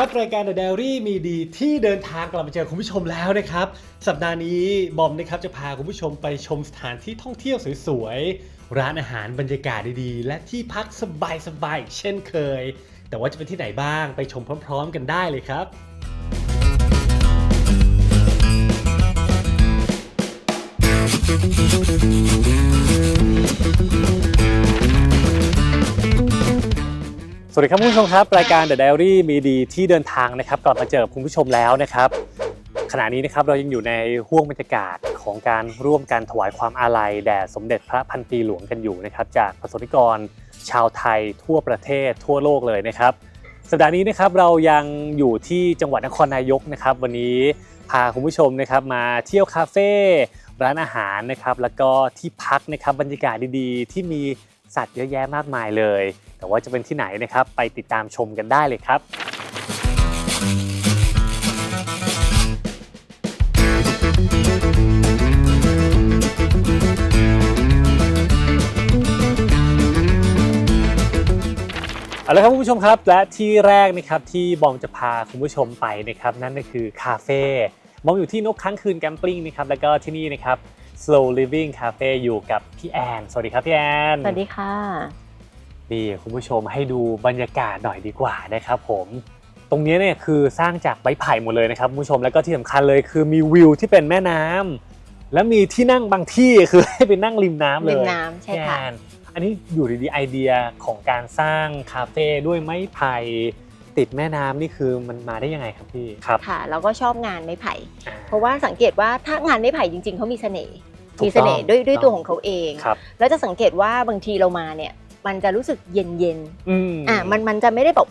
ครับ รายการ The Diary มีดีที่เดินทางกลับมาเจอคุณผู้ชมแล้วนะครับ สัปดาห์นี้บอมนะครับจะพาคุณผู้ชมไปชมสถานที่ท่องเที่ยวสวยๆ ร้านอาหารบรรยากาศดีๆ และที่พักสบายๆ เช่นเคย แต่ว่าจะเป็นที่ไหนบ้างไปชมพร้อมๆ กันได้เลยครับ วัสดีครับคุณผู้ชมครับ รายการ The Diary มีดีที่เดินทางนะครับกลับมาเจอคุณผู้ชมแล้วนะครับขณะนี้นะครับเรายังอยู่ในห่วงบรรยากาศของการร่วมกันถวายความอาลัยแด่สมเด็จพระพันปีหลวงกันอยู่นะครับ จากประสบนิกร ชาวไทยทั่วประเทศทั่วโลกเลยนะครับ สัปดาห์นี้นะครับเรายังอยู่ที่จังหวัดนครนายกนะครับ วันนี้พาคุณผู้ชมนะครับมาเที่ยวคาเฟ่ร้านอาหารนะครับ แล้วก็ที่พักนะครับบรรยากาศดีๆ ที่มี สัตว์เยอะแยะมากมายเลย แต่ว่าจะเป็นที่ไหนนะครับ ไปติดตามชมกันได้เลยครับเอาละครับคุณผู้ชมครับและที่แรกนะครับที่บอมจะพาคุณผู้ชมไปนะครับนั่นก็คือคาเฟ่บอมอยู่ที่นกค้างคืนแกมปลิ้งนะครับแล้วก็ที่นี่นะครับ Slow Living Cafe อยู่กับพี่แอน สวัสดีครับพี่แอน สวัสดีค่ะ นี่คุณผู้ชมให้ดูบรรยากาศหน่อยดีกว่านะครับผม ตรงนี้เนี่ยคือสร้างจากไม้ไผ่หมดเลยนะครับคุณผู้ชมแล้วก็ที่สำคัญเลยคือมีวิวที่เป็นแม่น้ำแล้วมีที่นั่งบางที่คือให้ไปนั่งริมน้ำเลยริมน้ำใช่ค่ะพี่แอนอันนี้อยู่ดีๆไอเดียของการสร้างคาเฟ่ด้วยไม้ไผ่ติดแม่น้ำนี่คือมันมาได้ยังไงครับพี่ ครับ ค่ะ เราก็ชอบงานไม้ไผ่อ่เพราะว่าสังเกตว่าถ้างานไม้ไผ่จริง ๆเขามีเสน่ห์ถูกต้อง มีเสน่ห์ด้วยด้วยตัวของเขาเองครับแล้วจะสังเกตว่าบางทีเรามาเนี่ย มันจะรู้สึกเย็นเย็นอืมๆอะมันมันจะไม่ได้แบบ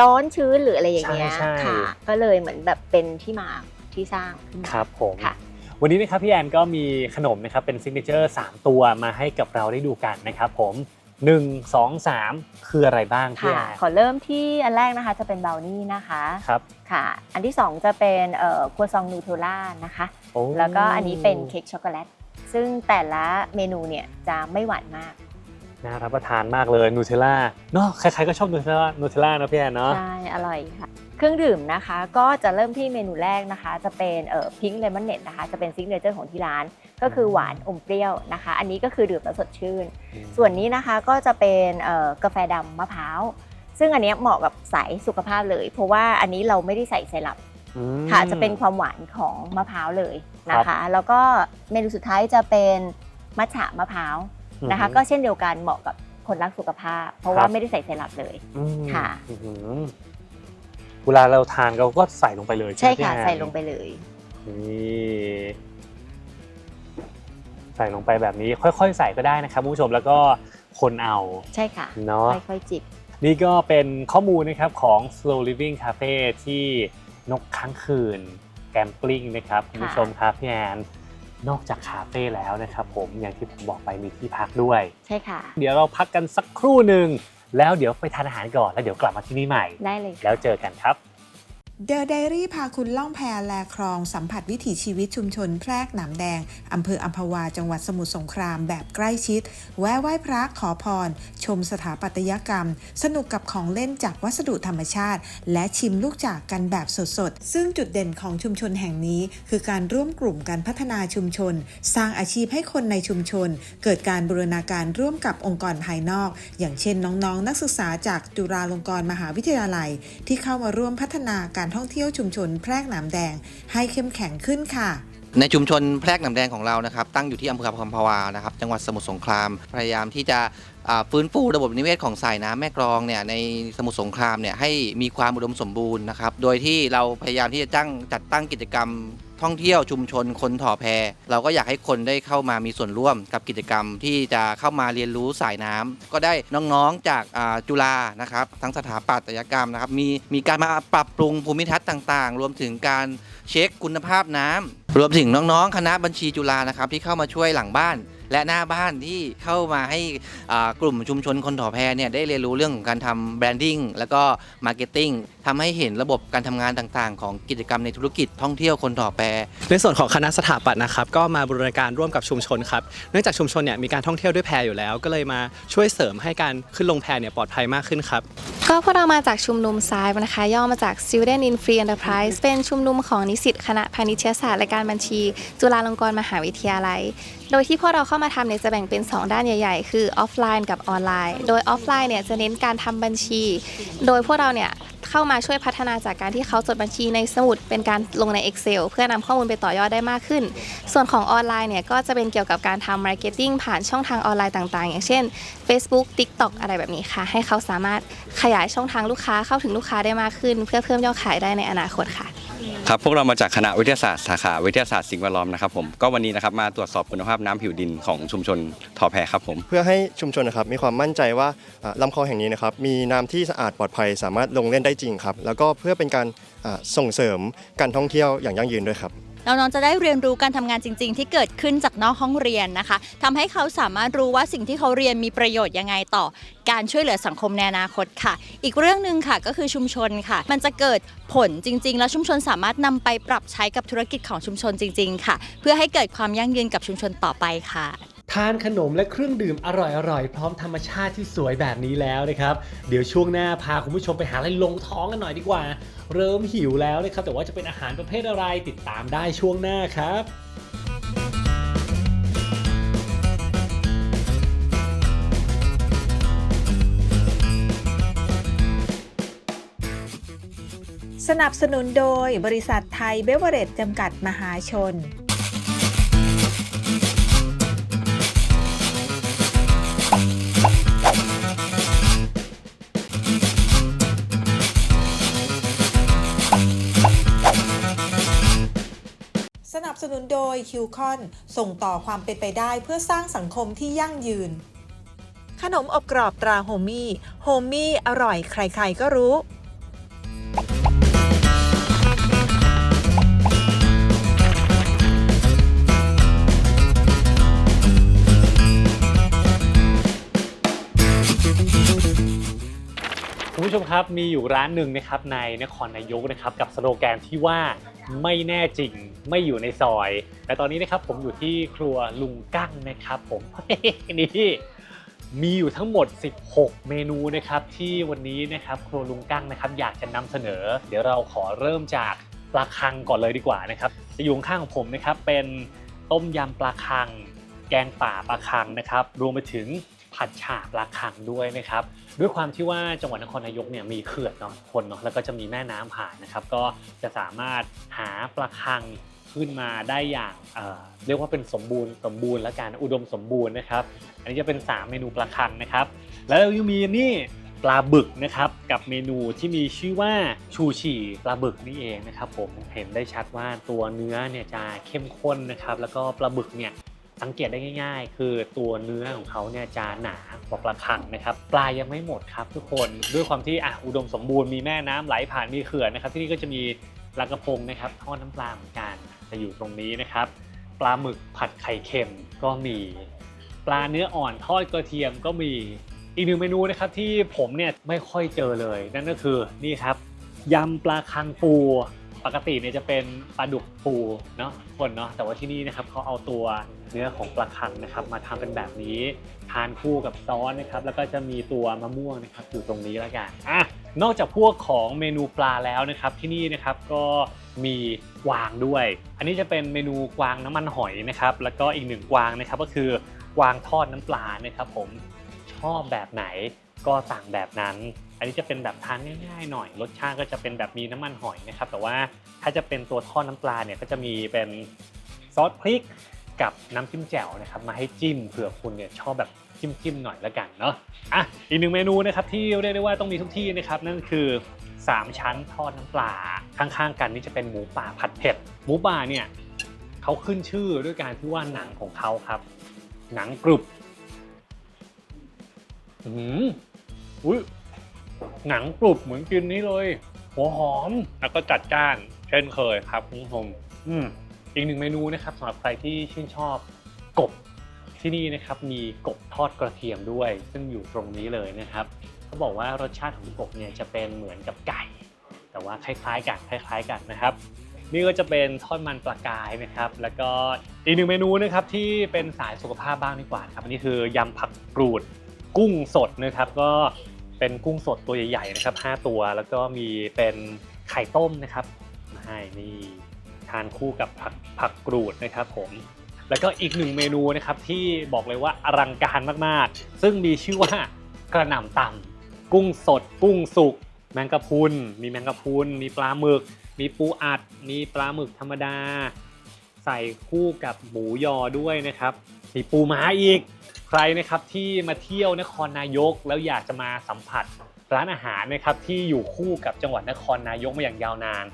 ร้อนชื้นหรืออะไรอย่างเงี้ยใช่ใช่ค่ะ ก็เลยเหมือนแบบเป็นที่มาที่สร้างขึ้นมาครับผมค่ะวันนี้นะครับพี่แอนก็มีขนมนะครับเป็นซิกเนเจอร์3ตัวมาให้กับเราได้ดูกันนะครับผม 1 2 3 คืออะไรบ้างพี่ค่ะแอนขอเริ่มที่อันแรกนะคะจะเป็นเบลนี่นะคะครับค่ะ อันที่สองจะเป็นเอ่อครัวซองนูเทลล่านะคะโอ้แล้วก็อันนี้เป็นเค้กช็อกโกแลต ซึ่งแต่ละเมนูเนี่ยจะไม่หวานมาก น่ารับประทานมากเลยนูเทลล่าเนาะใครๆก็ชอบนูเทลล่านูเทลล่านะพี่แอนเนาะใช่ อร่อยค่ะ เครื่องดื่มนะคะก็จะเริ่มที่เมนูแรกนะคะ จะเป็นเอ่อพิงค์เลมอนเนตนะคะ จะเป็นซิกเนเจอร์ของที่ร้าน ก็คือหวานอมเปรี้ยวนะคะ อันนี้ก็คือดื่มแล้วสดชื่น ส่วนนี้นะคะก็จะเป็นเอ่อกาแฟดำมะพร้าว ซึ่งอันเนี้ยเหมาะกับสายสุขภาพเลย เพราะว่าอันนี้เราไม่ได้ใส่ไซรัปอืมค่ะจะเป็นความหวานของมะพร้าวเลย นะครัคะบแล้วก็เมนูสุดท้ายจะเป็นมัทฉะมะพร้าวนะคะอืมก็เช่นเดียวกันเหมาะกับคนรักสุขภาพ เพราะครัว่าบไม่ได้ใส่ไซรัปเลยอืมค่ะอื้อหือเวลาเราทานเราก็ใส่ลงไปเลยใช่ไหมค่ะพี่แอนใส่ลงไปเลยนี่ใส่ลงไปแบบนี้ค่อย ๆ ใส่ก็ได้นะครับคุณผู้ชมแล้วก็คนเอาใช่ค่ะเนาะค่อยๆจิบนี่ก็เป็นข้อมูลนะครับของ Slow Living Cafe ที่นกค้างคืนแกมปลิ้งนะครับคุณผู้ชมครับพี่แอนนอกจากคาเฟ่แล้วนะครับผมอย่างที่ผมบอกไปมีที่พักด้วย ใช่ค่ะ เดี๋ยวเราพักกันสักครู่หนึ่งแล้วเดี๋ยวไปทานอาหารก่อนแล้วเดี๋ยวกลับมาที่นี่ใหม่ ได้เลยค่ะแล้วเจอกันครับ เดอะไดรี่พาคุณล่องแพแลคลองสัมผัสวิถีชีวิตชุมชนแพรกหนามแดง อำเภออัมพวาจังหวัดสมุทรสงครามแบบใกล้ชิด แวะไหว้พระขอพร ชมสถาปัตยกรรม สนุกกับของเล่นจากวัสดุธรรมชาติ และชิมลูกจากกันแบบสดๆ ซึ่งจุดเด่นของชุมชนแห่งนี้ คือการร่วมกลุ่มการพัฒนาชุมชน สร้างอาชีพให้คนในชุมชน เกิดการบูรณาการร่วมกับองค์กรภายนอก อย่างเช่นน้องๆนักศึกษาจากจุฬาลงกรณ์มหาวิทยาลัย ที่เข้ามาร่วมพัฒนาการท่องเที่ยวชุมชนแพรกหนามแดงให้เข้มแข็งขึ้นค่ะในชุมชนแพรกหนำแดงของเรานะครับตั้งอยู่ที่อำเภอคำพวานะครับจังหวัดสมุทรสงคราม พยายามที่จะฟื้นฟูระบบนิเวศของสายน้ำแม่กรองเนี่ยในสมุทรสงครามเนี่ยให้มีความอุดมสมบูรณ์นะครับโดยที่เราพยายามที่จะตั้งจัดตั้งกิจกรรม ท่องเที่ยวชุมชนคนถ่อแพ เราก็อยากให้คนได้เข้ามามีส่วนร่วมกับกิจกรรมที่จะเข้ามาเรียนรู้สายน้ำก็ได้น้องๆจากจุฬานะครับทั้งสถาปัตยกรรมนะครับมีมีการมาปรับปรุงภูมิทัศน์ต่างๆ รวมถึงการเช็คคุณภาพน้ำรวมถึงน้องๆ คณะบัญชีจุฬานะครับที่เข้ามาช่วยหลังบ้านและหน้าบ้านที่เข้ามาให้กลุ่มชุมชนคนถ่อแพเนี่ยได้เรียนรู้เรื่องของการทำแบรนดิ้งแล้วก็มาร์เก็ตติ้ง ทำให้เห็นระบบการทำงานต่างๆ ของกิจกรรมในธุรกิจท่องเที่ยวคนถ่อแพในส่วนของคณะสถาปัตย์นะครับก็มาบูรณาการร่วมกับชุมชนครับเนื่องจากชุมชนเนี่ยมีการท่องเที่ยวด้วยแพอยู่แล้ว ก็เลยมาช่วยเสริมให้การขึ้นลงแพเนี่ยปลอดภัยมากขึ้นครับก็พวกเรามาจากชุมนุมทรายนะคะ ย่อมาจาก Student in Free Enterprise เป็นชุมนุมของนิสิตคณะพาณิชยศาสตร์และการบัญชี จุฬาลงกรณ์มหาวิทยาลัย โดยที่พวกเราเข้ามาทำเนี่ยจะแบ่งเป็น 2 ด้านใหญ่ ๆ คือออฟไลน์กับออนไลน์ โดยออฟไลน์เนี่ยจะเน้นการทำบัญชี โดยพวกเราเนี่ยเข้ามาช่วยพัฒนาจากการที่เขาจดบัญชีในสมุดเป็นการลงใน Excel เพื่อนำข้อมูลไปต่อยอดได้มากขึ้น ส่วนของออนไลน์เนี่ยก็จะเป็นเกี่ยวกับการทำมาร์เก็ตติ้งผ่านช่องทางออนไลน์ต่างๆ อย่างเช่น Facebook TikTok อะไรแบบนี้ค่ะ ให้เขาสามารถขยายช่องทางลูกค้าเข้าถึงลูกค้าได้มากขึ้น เพื่อเพิ่มยอดขายได้ในอนาคตค่ะ ครับพวกเรามาจากคณะวิทยาศาสตร์สาขาวิทยาศาสตร์สิ่งแวดล้อมนะครับผมก็วันนี้นะครับมาตรวจสอบคุณภาพน้ำผิวดินของชุมชนทอแพครับผม เพื่อให้ชุมชนนะครับมีความมั่นใจว่าอ่าลำคลองแห่งนี้นะครับมีน้ำที่สะอาดปลอดภัยสามารถลงเล่นได้จริงครับแล้วก็เพื่อเป็นการอ่าส่งเสริมการท่องเที่ยวอย่างยั่งยืนด้วยครับ น้องๆจะได้เรียนรู้การทำงานจริง ๆ ที่เกิดขึ้นจากนอกห้องเรียนนะคะทำให้เขาสามารถรู้ว่าสิ่งที่เขาเรียนมีประโยชน์ยังไงต่อ การช่วยเหลือสังคมในอนาคตค่ะ อีกเรื่องหนึ่งค่ะก็คือชุมชนค่ะ มันจะเกิดผลจริง ๆ แล้วชุมชนสามารถนำไปปรับใช้กับธุรกิจของชุมชนจริง ๆ ค่ะ เพื่อให้เกิดความยั่งยืนกับชุมชนต่อไปค่ะ ทานขนมและเครื่องดื่มอร่อยๆ พร้อมธรรมชาติที่สวยแบบนี้แล้วนะครับ เดี๋ยวช่วงหน้าพาคุณผู้ชมไปหาอะไรลงท้องกันหน่อยดีกว่า เริ่มหิวแล้วนะครับ แต่ว่าจะเป็นอาหารประเภทอะไรติดตามได้ช่วงหน้าครับสนับสนุนโดยบริษัทไทยเบเวอเรจจำกัดมหาชน โดยคิวคอนส่งต่อความเป็นไปได้เพื่อสร้างสังคมที่ยั่งยืน ขนมอบกรอบตราโฮมี่ โฮมี่อร่อยใครๆก็รู้ ผู้ชมครับมีอยู่ร้านหนึ่งนะครับในนครนายกนะครับกับสโลแกนที่ว่าไม่แน่จริงไม่อยู่ในซอย แต่ตอนนี้นะครับผมอยู่ที่ครัวลุงกั้งนะครับผม นี่มีอยู่ทั้งหมด 16 เมนูนะครับที่วันนี้นะครับครัวลุงกั้งนะครับอยากจะนำเสนอ เดี๋ยวเราขอเริ่มจากปลาคังก่อนเลยดีกว่านะครับจะอยู่ข้างของผมนะครับเป็นต้มยำปลาคัง แกงป่าปลาคังนะครับรวมไปถึง ผัดฉ่าปลาคังด้วยนะครับ ด้วยความที่ว่าจังหวัดนครนายกเนี่ยมีเขื่อนเนาะคนเนาะแล้วก็จะมีแม่น้ำผ่านนะครับ ก็จะสามารถหาปลาคังขึ้นมาได้อย่างเเรียกว่าเป็นสมบูรณ์สมบูรณ์และการอุดมสมบูรณ์นะครับ อันนี้จะเป็น 3 เมนูปลาคังนะครับ แล้วยังมีนี่ปลาบึกนะครับกับเมนูที่มีชื่อว่าชูชีปลาบึกนี่เองนะครับผมเห็นได้ชัดว่าตัวเนื้อเนี่ยจะเข้มข้นนะครับ แล้วก็ปลาบึกเนี่ย สังเกตได้ง่าย ๆ คือตัวเนื้อของเขาเนี่ยจะหนากว่าปลาคังนะครับ ปลายังไม่หมดครับทุกคนด้วยความที่อะอุดมสมบูรณ์มีแม่น้ำไหลผ่านมีเขื่อนนะครับ ที่นี่ก็จะมีปลากระพงนะครับทอดน้ำปลาเหมือนกันจะอยู่ตรงนี้นะครับ ปลาหมึกผัดไข่เค็มก็มี ปลาเนื้ออ่อนทอดกระเทียมก็มีอีกหนึ่งเมนูนะครับที่ผมเนี่ยไม่ค่อยเจอเลย นั่นก็คือนี่ครับยำปลาคังปู ปกติเนี่ยจะเป็นปลาดุกปูเนาะคนเนาะแต่ว่าที่นี่นะครับเขาเอาตัวเนื้อของปลาคังนะครับ มาทำเป็นแบบนี้ทานคู่กับซอสนะครับ แล้วก็จะมีตัวมะม่วงนะครับอยู่ตรงนี้แล้วกันอะนอกจากพวกของเมนูปลาแล้วนะครับที่นี่นะครับก็มีกวางด้วย อันนี้จะเป็นเมนูกวางน้ำมันหอยนะครับ แล้วก็อีกหนึ่งกวางนะครับก็คือกวางทอดน้ำปลานะครับ ผมชอบแบบไหนก็สั่งแบบนั้น อันนี้จะเป็นแบบทานง่ายๆหน่อย รสชาติก็จะเป็นแบบมีน้ำมันหอยนะครับ แต่ว่าถ้าจะเป็นตัวทอดน้ำปลาเนี่ยก็จะมีเป็นซอสพริกกับน้ำจิ้มแจ่วนะครับมาให้จิ้มเผื่อคุณเนี่ยชอบแบบจิ้มๆหน่อยละกันเนาะอะอีกหนึ่งเมนูนะครับที่เรียกได้ว่าต้องมีทุกที่นะครับนั่นคือ 3 ชั้นทอดน้ำปลาข้างๆ กันนี่จะเป็นหมูป่าผัดเผ็ดหมูป่าเนี่ยเขาขึ้นชื่อด้วยการที่ว่าหนังของเขาครับ หนังกรุบอืมอุ้ย หนังกรุบเหมือนกินนี้เลย หัวหอมแล้วก็จัดจ้าน เช่นเคยครับคุณผู้ชมอืมอีกหนึ่งเมนูนะครับสำหรับใครที่ชื่นชอบกบที่นี่นะครับมีกบทอดกระเทียมด้วย ซึ่งอยู่ตรงนี้เลยนะครับเขาบอกว่ารสชาติของกบเนี่ยจะเป็นเหมือนกับไก่ แต่ว่าคล้ายๆกันคล้ายๆกันนะครับ นี่ก็จะเป็นทอดมันปลากายนะครับ แล้วก็อีกหนึ่งเมนูนะครับที่เป็นสายสุขภาพบ้างดีกว่าครับอันนี้คือยำผักกรูดกุ้งสดนะครับ ก็ เป็นกุ้งสดตัวใหญ่ๆนะครับ 5 ตัว แล้วก็มีเป็นไข่ต้มนะครับมาให้นี่ทานคู่กับผักผักกรูดนะครับผมแล้วก็อีกหนึ่งเมนูนะครับที่บอกเลยว่าอลังการมากๆ ซึ่งมีชื่อว่ากระหน่ำตำกุ้งสด กุ้งสุก แมงกะพรุน มีแมงกะพรุน มีปลาหมึก มีปูอัด มีปลาหมึกธรรมดา ใส่คู่กับหมูยอด้วยนะครับ มีปูม้าอีก ใครนะครับที่มาเที่ยวนครนายกแล้วอยากจะมาสัมผัสร้านอาหารนะครับที่อยู่คู่กับจังหวัดนครนายกมาอย่างยาวนาน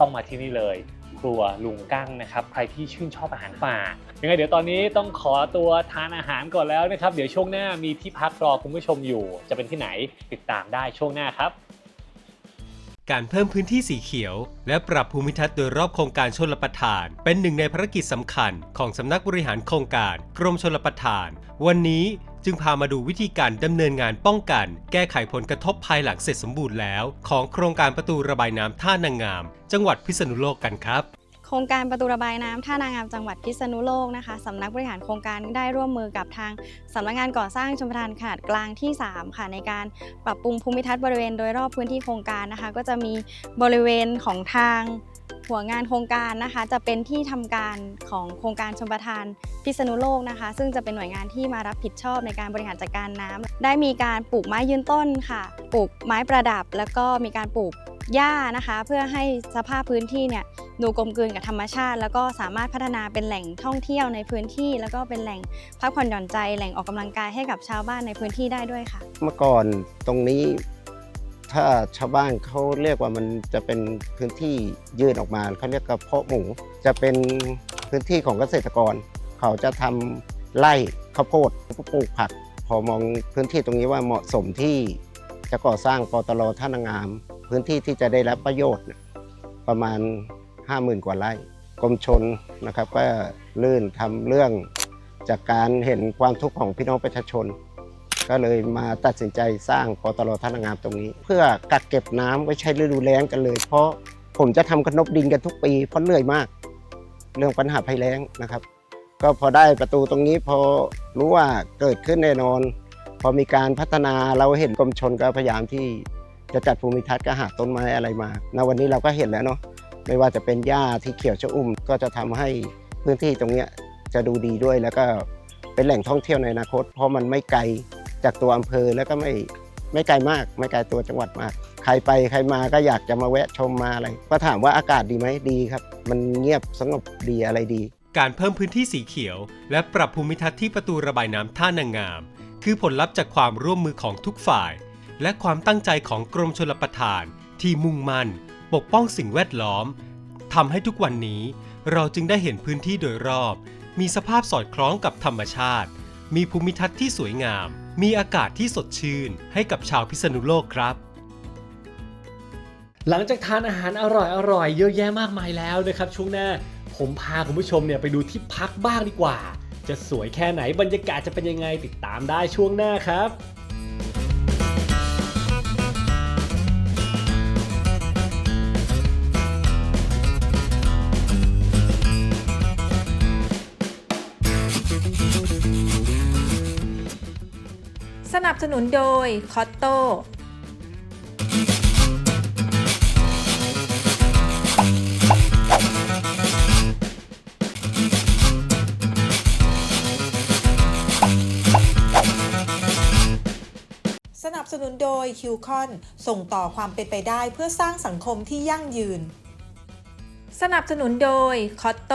ต้องมาที่นี่เลย ครัวลุงกั้งนะครับ ใครที่ชื่นชอบอาหารป่ายังไงเดี๋ยวตอนนี้ต้องขอตัวทานอาหารก่อนแล้วนะครับ เดี๋ยวช่วงหน้ามีที่พักรอคุณผู้ชมอยู่ จะเป็นที่ไหนติดตามได้ช่วงหน้าครับ การเพิ่มพื้นที่สีเขียว และปรับภูมิทัศน์โดยรอบโครงการชนรประทาน เป็นหนึ่งในภารกิจสำคัญของสำนักบริหารโครงการกรมชลประทาน วันนี้จึงพามาดูวิธีการดำเนินงานป้องกัน แก้ไขผลกระทบภายหลังเสร็จสมบูรณ์แล้ว ของโครงการประตูระบายน้ำท่านางงาม จังหวัดพิษณุโลกกันครับ ครงการประตูระบายน้ำท่านางามจังหวัดพิษณุโลกนะคะสำนักบริหารโครงการได้ร่วมมือกับทางสำนักงานก่อสร้างชมพระทานขนาดกลางที่ 3 ค่ะในการปรับปรุงภูมิทัศน์บริเวณโดยรอบพื้นที่โครงการนะคะ ก็จะมีบริเวณของทาง หัวงานโครงการนะคะ จะเป็นที่ทำการของโครงการชมประทานพิษณุโลกนะคะ ซึ่งจะเป็นหน่วยงานที่มารับผิดชอบในการบริหารจัดการน้ำได้มีการปลูกไม้ยืนต้นค่ะ ปลูกไม้ประดับ แล้วก็มีการปลูกหญ้านะคะ เพื่อให้สภาพพื้นที่เนี่ยดูกลมกลืนกับธรรมชาติ แล้วก็สามารถพัฒนาเป็นแหล่งท่องเที่ยวในพื้นที่ แล้วก็เป็นแหล่งพักผ่อนหย่อนใจ แหล่งออกกำลังกายให้กับชาวบ้านในพื้นที่ได้ด้วยค่ะ เมื่อก่อนตรงนี้ ถ้าชาวบ้านเขาเรียกว่ามันจะเป็นพื้นที่ยื่นออกมาเขาเรียกกระเพาะหมูจะเป็นพื้นที่ของเกษตรกร เขาจะทำไร่ข้าวโพดแล้วก็ปลูกผัก พอมองพื้นที่ตรงนี้ว่าเหมาะสมที่จะก่อสร้างปตลท่านางาม พื้นที่ที่จะได้รับประโยชน์ประมาณ 50,000 กว่าไร่กรมชนนะครับก็ลื่นทำเรื่องจากการเห็นความทุกข์ของพี่น้องประชาชน ก็เลยมาตัดสินใจสร้างปตลท่านางามตรงนี้ เพื่อกักเก็บน้ำไว้ใช้ฤดูแล้งกันเลย เพราะผมจะทำขนบดินกันทุกปีเพราะเหนื่อยมาก เรื่องปัญหาภัยแล้งนะครับ ก็พอได้ประตูตรงนี้พอรู้ว่าเกิดขึ้นแน่นอน พอมีการพัฒนาเราเห็นกรมชนก็พยายามที่จะจัดภูมิทัศน์ก็หาต้นไม้อะไรมาณวันนี้เราก็เห็นแล้วเนาะไม่ว่าจะเป็นหญ้าที่เขียวชอุ่ม ก็จะทำให้พื้นที่ตรงเนี้ยจะดูดีด้วยแล้วก็เป็นแหล่งท่องเที่ยวในอนาคต เพราะมันไม่ไกล จากตัวอำเภอแล้วก็ไม่ไม่ไกลมาก ไม่ไกลตัวจังหวัดมาก ใครไปใครมาก็อยากจะมาแวะชมมาอะไรก็ถามว่าอากาศดีไหมดีครับ มันเงียบสงบดีอะไรดี การเพิ่มพื้นที่สีเขียว และปรับภูมิทัศน์ที่ประตูระบายน้ำท่านางงาม คือผลลัพธ์จากความร่วมมือของทุกฝ่าย และความตั้งใจของกรมชลประทาน ที่มุ่งมั่น ปกป้องสิ่งแวดล้อมทำให้ทุกวันนี้ เราจึงได้เห็นพื้นที่โดยรอบ มีสภาพสอดคล้องกับธรรมชาติ มีภูมิทัศน์ที่สวยงาม มีอากาศที่สดชื่นให้กับชาวพิษณุโลกครับ หลังจากทานอาหารอร่อยอร่อยๆเยอะแยะมากมายแล้วนะครับ ช่วงหน้าผมพาคุณผู้ชมเนี่ยไปดูที่พักบ้างดีกว่า จะสวยแค่ไหนบรรยากาศจะเป็นยังไงติดตามได้ช่วงหน้าครับ สนับสนุนโดยคอตโตสนับสนุนโดยคิวคอนส่งต่อความเป็นไปได้เพื่อสร้างสังคมที่ยั่งยืน สนับสนุนโดยคอตโต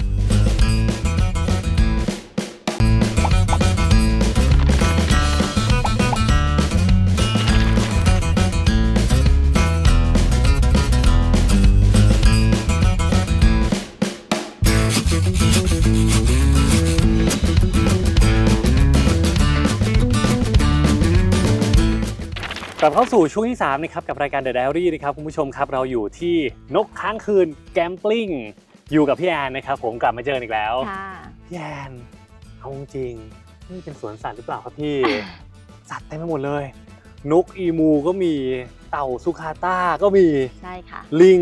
กลับเข้าสู่ช่วงที่3นะครับกับรายการ The Diary นะครับคุณผู้ชมครับเราอยู่ที่นกค้างคืนแกมปลิ้งอยู่กับพี่แอนนะครับผมกลับมาเจออีกแล้วค่ะพี่แอนเอาจริงๆนี่เป็นสวนสัตว์หรือเปล่าครับพี่สัตว์เต็มไปหมดเลย นกอีมูก็มีเต่าสุคาต้าก็มีใช่ค่ะลิง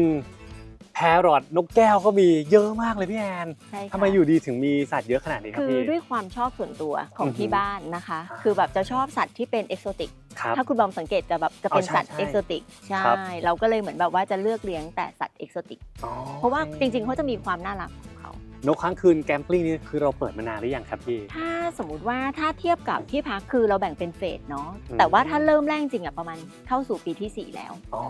แพรอทนกแก้วก็มีเยอะมากเลยพี่แอนใช่ค่ะทำไมอยู่ดีถึงมีสัตว์เยอะขนาดนี้ครับคือพี่ ด้วยความชอบส่วนตัวของอือฮึที่บ้านนะคะ อ่า คือแบบจะชอบสัตว์ที่เป็นเอกโซติก ครับ ถ้าคุณบอมสังเกตจะแบบจะเป็นอ๋อใช่สัตว์ใช่เอกโซติก ใช่ ครับ เราก็เลยเหมือนแบบว่าจะเลือกเลี้ยงแต่สัตว์เอกโซติก อ๋อเพราะว่าจริงๆเขาจะมีความน่ารักของเขา นกค้างคืนแกมปลิ้งนี่คือเราเปิดมานานหรือยังครับพี่ ถ้าสมมุติว่าถ้าเทียบกับที่พักคือเราแบ่งเป็นเฟสเนาะอืม แต่ว่าถ้าเริ่มแรกจริงอะประมาณเข้าสู่ปีที่4 แล้วอ๋อ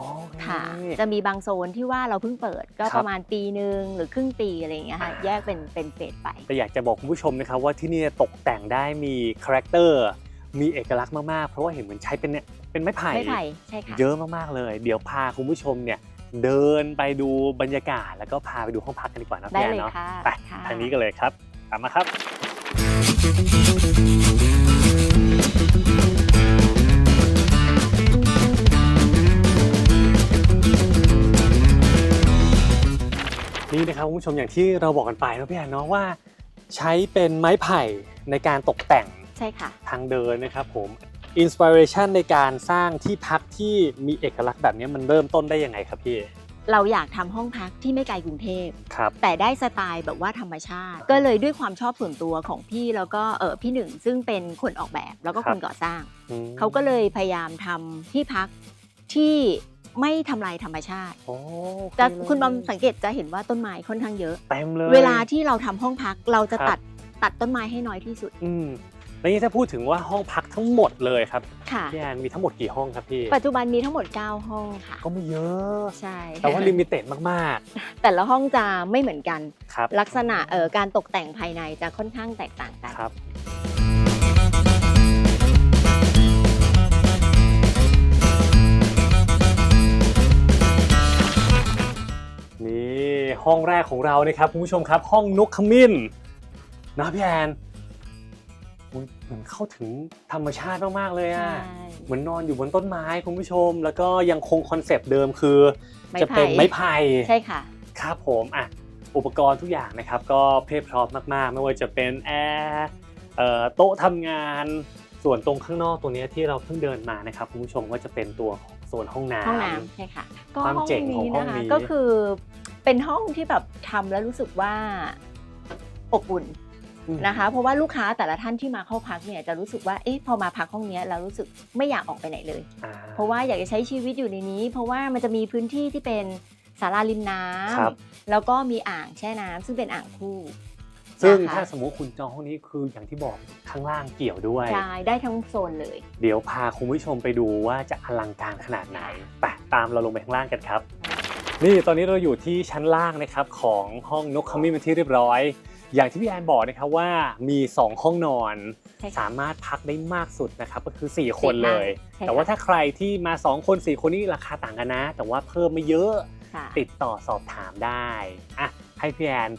ค่ะ จะมีบางโซนที่ว่าเราเพิ่งเปิดก็ครับ ประมาณปีหนึ่งหรือครึ่งปีอะไรอย่างเงี้ยค่ะอ่าแยกเป็นเป็นเฟสไป แต่อยากจะบอกคุณผู้ชมนะครับว่าที่นี่ตกแต่งได้มีคาแรคเตอร์มีเอกลักษณ์มากๆ เพราะว่าเห็นเหมือนใช้เป็นเนี่ยเป็นไม้ไผ่ ไม้ไผ่ใช่ค่ะ เยอะมากๆเลย เดี๋ยวพาคุณผู้ชมเนี่ย เดินไปดูบรรยากาศ แล้วก็พาไปดูห้องพักกันดีกว่านะได้พี่แอนเลยเนาะค่ะไปค่ะ ทางนี้กันเลยครับตามมาครับ นี่นะครับคุณผู้ชมอย่างที่เราบอกกันไปนะพี่แอนเนาะว่า ใช้เป็นไม้ไผ่ในการตกแต่ง ใช่ค่ะ ทางเดินนะครับผม อินสปิเรชันในการสร้างที่พักที่มีเอกลักษณ์แบบนี้มันเริ่มต้นได้ยังไงครับพี่ เราอยากทำห้องพักที่ไม่ไกลกรุงเทพ ครับ แต่ได้สไตล์แบบว่าธรรมชาติ ก็เลยด้วยความชอบส่วนตัวของพี่แล้วก็เออพี่หนึ่งซึ่งเป็นคนออกแบบแล้วก็ครัคบนก่อสร้าง อืมเขาก็เลยพยายามทำที่พักที่ไม่ทำลายธรรมชาติโอ้จะคุณบอมสังเกตจะเห็นว่าต้นไม้ค่อนข้างเยอะ เต็มเลย เวลาที่เราทำห้องพักเราจะครับ ตัดตัดต้นไม้ให้น้อยที่สุด อืม แล้วนี่ถ้าพูดถึงว่าห้องพักทั้งหมดเลยครับค่ะ พี่แอนมีทั้งหมดกี่ห้องครับพี่ ปัจจุบันมีทั้งหมด 9 ห้องค่ะ ก็ไม่เยอะ ใช่แต่ว่าลิมิเต็ดมากแต่ละห้องจะไม่เหมือนกัน ๆ ครับ ลักษณะเอ่อการตกแต่งภายในจะค่อนข้างแตกต่างกัน ครับ นี่ห้องแรกของเรานะครับคุณผู้ชมครับ ห้องนกขมิ้นนะพี่แอน อุ๊ยเหมือนเข้าถึงธรรมชาติมากๆเลยอะใช่เหมือนนอนอยู่บนต้นไม้คุณผู้ชม แล้วก็ยังคงคอนเซปต์เดิมคือไม้จะเป็นไผ่ไม้ไผ่ใช่ค่ะครับผมอะอุปกรณ์ทุกอย่างนะครับ ก็เพียบพร้อมมากๆ ไม่ว่าจะเป็นแอร์เอ่อโต๊ะทำงานส่วนตรงข้างนอกตัวเนี้ยที่เราเพิ่งเดินมานะครับคุณผู้ชมก็จะเป็นตัวของโซนห้องน้ำห้องน้ำใช่ค่ะก็ความห้องเจ๋งของนี้ห้องนะคะนี้ก็คือเป็นห้องที่แบบทำแล้วรู้สึกว่าอบอุ่นอืม นะคะ เพราะว่าลูกค้าแต่ละท่านที่มาเข้าพักเนี่ยจะรู้สึกว่าเอ๊ะพอมาพักห้องเนี้ยเรารู้สึกไม่อยากออกไปไหนเลยอ่าเพราะว่าอยากจะใช้ชีวิตอยู่ในนี้ เพราะว่ามันจะมีพื้นที่ที่เป็นศาลาริมน้ำครับแล้วก็มีอ่างแช่น้ำซึ่งเป็นอ่างคู่ซึ่งนะคะถ้าสมมุติคุณจองห้องนี้คืออย่างที่บอกข้างล่างเกี่ยวด้วยใช่ได้ทั้งโซนเลย เดี๋ยวพาคุณผู้ชมไปดูว่าจะอลังการขนาดไหนไปตามเราลงไปข้างล่างกันครับ นี่ตอนนี้เราอยู่ที่ชั้นล่างนะครับของห้องนกขมิ้นเป็นที่เรียบร้อย อย่างที่พี่แอนบอกนะครับว่ามี 2 ห้องนอน ใช่ค่ะสามารถพักได้มากสุดนะครับก็คือ 4 คนเลย ใช่ค่ะ แต่ว่าถ้าใครที่มา 2 คน 4 คนนี่ราคาต่างกันนะ แต่ว่าเพิ่มไม่เยอะค่ะติดต่อสอบถามได้อะให้พี่แอน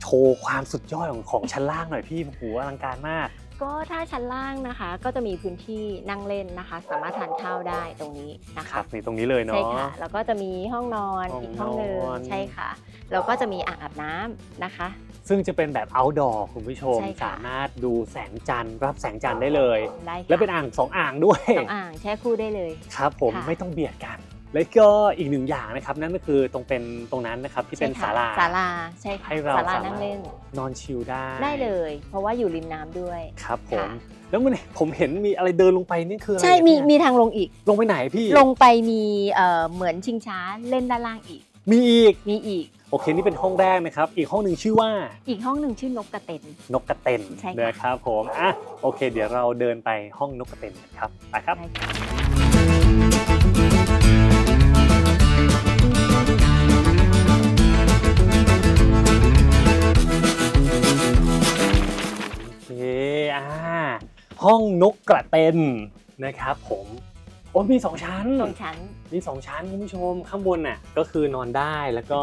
โชว์ความสุดยอดของของชั้นล่างหน่อยพี่โอ้โหอลังการมาก ก็ถ้าชั้นล่างนะคะ ก็จะมีพื้นที่นั่งเล่นนะคะ สามารถทานข้าวได้ตรงนี้นะคคะรับนี่ตรงนี้เลยเนาะ ใช่ค่ะแล้วก็จะมีห้องนอนห้องอีกห้องหนึ่งนอน ใช่ค่ะแล้วก็จะมีอ่างอาบน้ำนะคะ ซึ่งจะเป็นแบบ outdoor คุณผู้ชม ใช่ค่ะ สามารถดูแสงจันทร์รับแสงจันทร์ได้เลย ได้ค่ะและเป็นอ่างสองอ่างด้วย สองอ่างแช่คู่ได้เลย ครับผมค่ะ ไม่ต้องเบียดกัน แล้วก็อีกหนึ่งอย่างนะครับนั่นก็คือตรงเป็นตรงนั้นนะครับที่เป็นใช่ศาค่ะลาศาลาใช่ค่ะให้เราศาลาสามารถนั่งเล่น นอนชิลได้ได้เลย เพราะว่าอยู่ริมน้ำด้วยครับผมค่ะแล้วมันผมเห็นมีอะไรเดินลงไปนี่คืออะไรใช่มีเนี่ยมีทางลงอีก ลงไปไหนพี่ ลงไปมีเอ่อเหมือนชิงช้าเล่นด้านล่างอีก มีอีกมีอีกโอเคนี่เป็นห้องแรกนะครับ อีกห้องหนึ่งชื่อว่า อีกห้องหนึ่งชื่อนกกระเต็นนกกระเต็นใช่ค่ะนะครับผมอะโอเค เดี๋ยวเราเดินไปห้องนกกระเต็นกันครับไปครับ อเคอ่าห้องนกกระเต็นนะครับผมโอ้มีสองชั้นสองชั้นมีสองชั้นคุณผู้ชมข้างบนน่ะก็คือนอนได้แล้วก็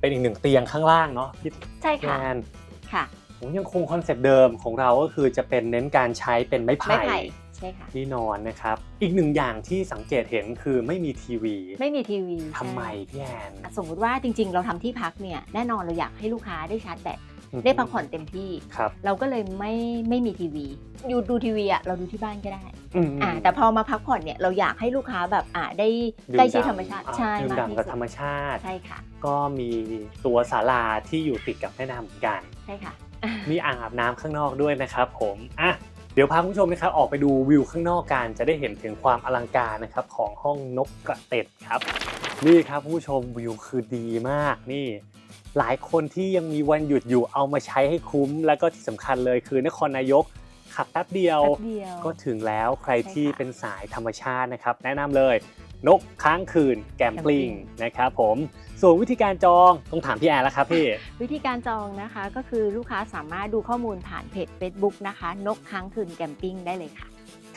เป็นอีกหนึ่งเตียงข้างล่างเนาะพี่ใช่ค่ะแอนค่ะผมยังคงคอนเซปต์เดิมของเราก็คือจะเป็นเน้นการใช้เป็นไม้ไม้ไผ่ไผ่ใช่ค่ะที่นอนนะครับ อีกหนึ่งอย่างที่สังเกตเห็นคือไม่มีทีวี ไม่มีทีวีทำไมใช่พี่แอนสมมุติว่าจริง ๆ เราทำที่พักเนี่ยแน่นอนเราอยากให้ลูกค้าได้ชาร์จแบตอืม ได้พักผ่อนเต็มที่ ครับเราก็เลยไม่ไม่มีทีวีอยู่ดูทีวีอะเราดูที่บ้านก็ได้อืมอ่าแต่พอมาพักผ่อนเนี่ยเราอยากให้ลูกค้าแบบอ่าได้ดื่ใกล้ชิดด่ำธรรมชาติอ่ใช่ดื่มมากด่ำที่กับสุดธรรมชาติ ใช่ค่ะก็มีตัวศาลาที่อยู่ติดกับแม่น้ำเหมือนกัน ใช่ค่ะ มีอ่างอาบน้ำข้างนอกด้วยนะครับผม อะ เดี๋ยวพาคุณผู้ชมนะครับออกไปดูวิวข้างนอกกันจะได้เห็นถึงความอลังการนะครับของห้องนกกระเต็ดครับ นี่ครับคุณผู้ชมวิวคือดีมากนี่ หลายคนที่ยังมีวันหยุดอยู่เอามาใช้ให้คุ้ม แล้วก็ที่สำคัญเลยคือนครนายกขับแป๊บเดียว แป๊บเดียว ก็ถึงแล้วใครใช่ค่ะที่เป็นสายธรรมชาตินะครับ แนะนำเลย นกค้างคืนแกมปลิงแกมปลิงนะครับผมส่วนวิธีการจองต้องถามพี่แอนแล้วครับพี่ วิธีการจองนะคะก็คือลูกค้าสามารถดูข้อมูลผ่านเพจ Facebook นะคะ นกค้างคืนแกมปิ้งได้เลยค่ะ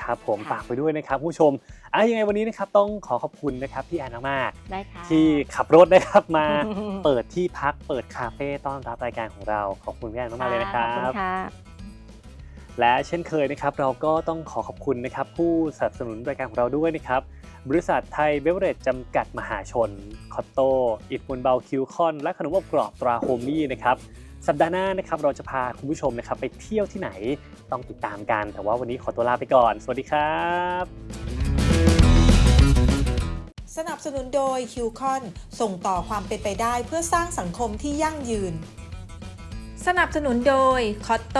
ครับผมค่ะฝากไปด้วยนะครับผู้ชมอะยังไงวันนี้นะครับต้องขอขอบคุณนะครับพี่แอนมากได้ค่ะๆที่ขับรถนะครับมาเปิดที่พักเปิดคาเฟ่ต้อนรับรายการของเราขอบคุณพี่แอนมากๆเลยนะครัขอบคุณบค่ะและเช่นเคยนะครับเราก็ต้องขอขอบคุณนะครับผู้สนับสนุนรายการของเราด้วยนะครับ บริษัทไทยเบเวอเรจจำกัดมหาชน คอตโต อิดมุนเบาคิวคอน และขนมอบกรอบตราโฮมี่นะครับ สัปดาห์หน้านะครับเราจะพาคุณผู้ชมนะครับไปเที่ยวที่ไหนต้องติดตามกัน แต่ว่าวันนี้ขอตัวลาไปก่อน สวัสดีครับ สนับสนุนโดยคิวคอนส่งต่อความเป็นไปได้เพื่อสร้างสังคมที่ยั่งยืน สนับสนุนโดยคอตโต